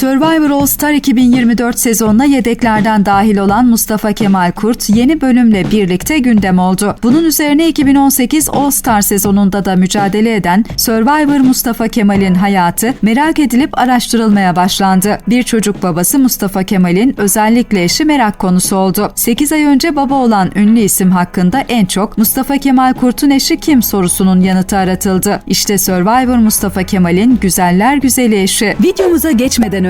Survivor All Star 2024 sezonuna yedeklerden dahil olan Mustafa Kemal Kurt yeni bölümle birlikte gündem oldu. Bunun üzerine 2018 All Star sezonunda da mücadele eden Survivor Mustafa Kemal'in hayatı merak edilip araştırılmaya başlandı. Bir çocuk babası Mustafa Kemal'in özellikle eşi merak konusu oldu. 8 ay önce baba olan ünlü isim hakkında en çok Mustafa Kemal Kurt'un eşi kim sorusunun yanıtı aratıldı. İşte Survivor Mustafa Kemal'in güzeller güzeli eşi. Videomuza geçmeden önce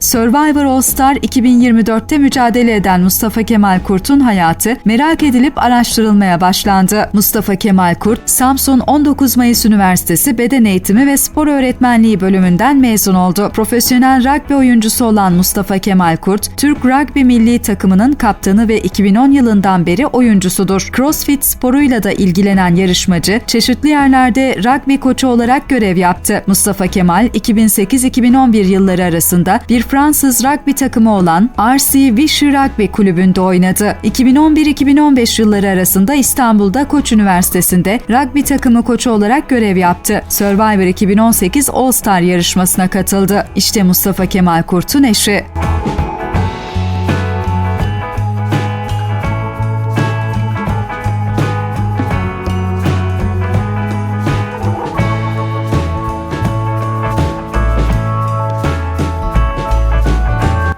Survivor All Star 2024'te mücadele eden Mustafa Kemal Kurt'un hayatı merak edilip araştırılmaya başlandı. Mustafa Kemal Kurt, Samsun 19 Mayıs Üniversitesi Beden Eğitimi ve Spor Öğretmenliği bölümünden mezun oldu. Profesyonel rugby oyuncusu olan Mustafa Kemal Kurt, Türk rugby milli takımının kaptanı ve 2010 yılından beri oyuncusudur. CrossFit sporuyla da ilgilenen yarışmacı, çeşitli yerlerde rugby koçu olarak görev yaptı. Mustafa Kemal, 2008-2011 yılları arasında bir Fransız rugby takımı olan RC Vichy Rugby Kulübü'nde oynadı. 2011-2015 yılları arasında İstanbul'da Koç Üniversitesi'nde rugby takımı koçu olarak görev yaptı. Survivor 2018 All Star yarışmasına katıldı. İşte Mustafa Kemal Kurt'un eşi.